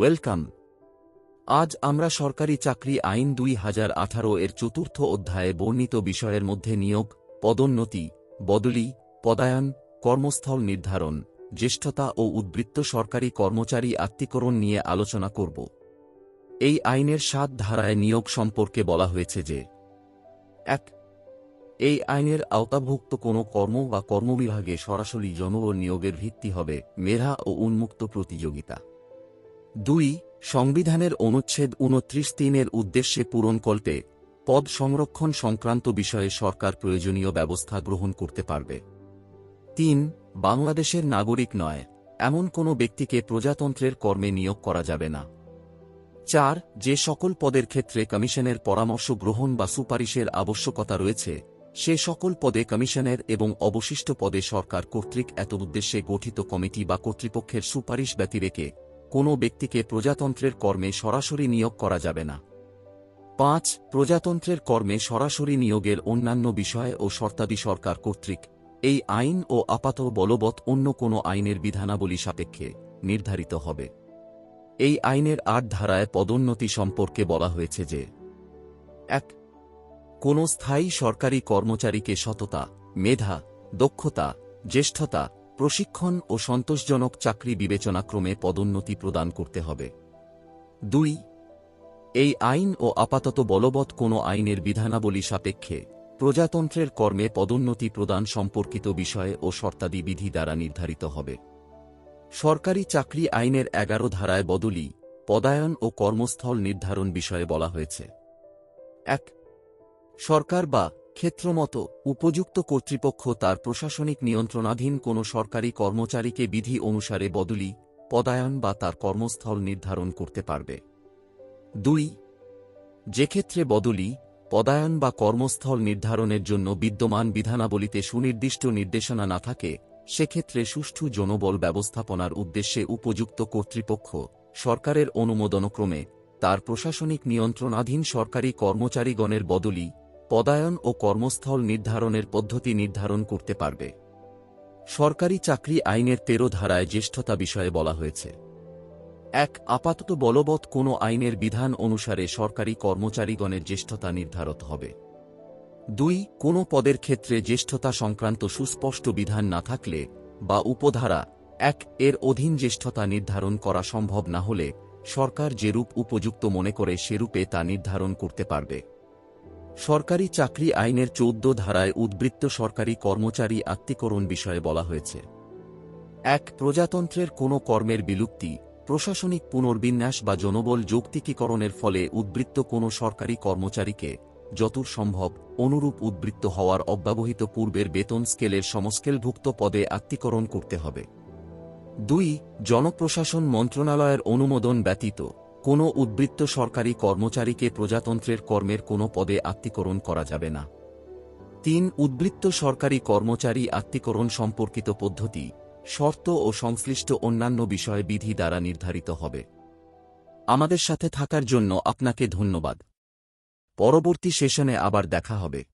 Welcome. আজ আমরা সরকারি চাকরি আইন দুই হাজার আঠারো এর চতুর্থ অধ্যায়ে বর্ণিত বিষয়ের মধ্যে নিয়োগ, পদোন্নতি, বদলি, পদায়ন, কর্মস্থল নির্ধারণ, জ্যেষ্ঠতা ও উদ্বৃত্ত সরকারি কর্মচারী আত্মীকরণ নিয়ে আলোচনা করব। এই আইনের সাত ধারায় নিয়োগ সম্পর্কে বলা হয়েছে যে, এক, এই আইনের আওতাভুক্ত কোনো কর্ম বা কর্মবিভাগে সরাসরি জন ও নিয়োগের ভিত্তি হবে মেধা ও উন্মুক্ত প্রতিযোগিতা। দুই, সংবিধানের অনুচ্ছেদ উনত্রিশ তিনের উদ্দেশ্যে পূরণকল্পে পদ সংরক্ষণ সংক্রান্ত বিষয়ে সরকার প্রয়োজনীয় ব্যবস্থা গ্রহণ করতে পারবে। তিন, বাংলাদেশের নাগরিক নয়, এমন কোনো ব্যক্তিকে প্রজাতন্ত্রের কর্মে নিয়োগ করা যাবে না। চার, যে সকল পদের ক্ষেত্রে কমিশনের পরামর্শ গ্রহণ বা সুপারিশের আবশ্যকতা রয়েছে, সে সকল পদে কমিশনের এবং অবশিষ্ট পদে সরকার কর্তৃক এত উদ্দেশ্যে গঠিত কমিটি বা কর্তৃপক্ষের সুপারিশ ব্যতিরেকে কোনো ব্যক্তিকে প্রজাতন্ত্রের কর্মে সরাসরি নিয়োগ করা যাবে না। পাঁচ, প্রজাতন্ত্রের কর্মে সরাসরি নিয়োগের অন্যান্য বিষয় ও শর্তাদি সরকার কর্তৃক এই আইন ও আপাত বলবৎ অন্য কোনো আইনের বিধানাবলী সাপেক্ষে নির্ধারিত হবে। এই আইনের আট ধারায় পদোন্নতি সম্পর্কে বলা হয়েছে যে, এক, কোনো স্থায়ী সরকারি কর্মচারীকে সততা, মেধা, দক্ষতা, জ্যেষ্ঠতা প্রশিক্ষণ ও সন্তোষজনক চাকরি বিবেচনাক্রমে পদোন্নতি প্রদান করতে হবে। দুই, এই আইন ও আপাতত বলবৎ কোনো আইনের বিধানাবলী সাপেক্ষে প্রজাতন্ত্রের কর্মে পদোন্নতি প্রদান সম্পর্কিত বিষয়ে ও শর্তাদি বিধি দ্বারা নির্ধারিত হবে। সরকারি চাকরি আইনের এগারো ধারায় বদলি, পদায়ন ও কর্মস্থল নির্ধারণ বিষয়ে বলা হয়েছে। এক, সরকার বা ক্ষেত্রমত, উপযুক্ত কর্তৃপক্ষ তার প্রশাসনিক নিয়ন্ত্রণাধীন কোনো সরকারি কর্মচারীকে বিধি অনুসারে বদলি, পদায়ন বা তার কর্মস্থল নির্ধারণ করতে পারবে। দুই, যে ক্ষেত্রে বদলি, পদায়ন বা কর্মস্থল নির্ধারণের জন্য বিদ্যমান বিধানাবলীতে সুনির্দিষ্ট নির্দেশনা না থাকে, সেক্ষেত্রে সুষ্ঠু জনবল ব্যবস্থাপনার উদ্দেশ্যে উপযুক্ত কর্তৃপক্ষ সরকারের অনুমোদনক্রমে তার প্রশাসনিক নিয়ন্ত্রণাধীন সরকারি কর্মচারীগণের বদলি পদায়ন ও কর্মস্থল নির্ধারণের পদ্ধতি নির্ধারণ করতে পারবে। সরকারি চাকরি আইনের তেরো ধারায় জ্যেষ্ঠতা বিষয়ে বলা হয়েছে। এক, আপাতত বলবৎ কোনো আইনের বিধান অনুসারে সরকারি কর্মচারীগণের জ্যেষ্ঠতা নির্ধারত হবে। দুই, কোনো পদের ক্ষেত্রে জ্যেষ্ঠতা সংক্রান্ত সুস্পষ্ট বিধান না থাকলে বা উপধারা এক, এর অধীন জ্যেষ্ঠতা নির্ধারণ করা সম্ভব না হলে সরকার যেরূপ উপযুক্ত মনে করে সেরূপে তা নির্ধারণ করতে পারবে। সরকারি চাকরি আইনের চৌদ্দ ধারায় উদ্বৃত্ত সরকারি কর্মচারী আত্মীকরণ বিষয়ে বলা হয়েছে। এক, প্রজাতন্ত্রের কোনো কর্মের বিলুপ্তি, প্রশাসনিক পুনর্বিন্যাস বা জনবল যৌক্তিকীকরণের ফলে উদ্বৃত্ত কোনো সরকারি কর্মচারীকে যতদূর সম্ভব অনুরূপ উদ্বৃত্ত হওয়ার অব্যবহিত পূর্বের বেতন স্কেলের সমস্কেলভুক্ত পদে আত্মীকরণ করতে হবে। দুই, জনপ্রশাসন মন্ত্রণালয়ের অনুমোদন ব্যতীত কোনো উদ্বৃত্ত সরকারি কর্মচারীকে প্রজাতন্ত্রের কর্মের কোনো পদে আত্মীকরণ করা যাবে না। তিন, উদ্বৃত্ত সরকারি কর্মচারী আত্মীকরণ সম্পর্কিত পদ্ধতি, শর্ত ও সংশ্লিষ্ট অন্যান্য বিষয় বিধি দ্বারা নির্ধারিত হবে। আমাদের সাথে থাকার জন্য আপনাকে ধন্যবাদ। পরবর্তী সেশনে আবার দেখা হবে।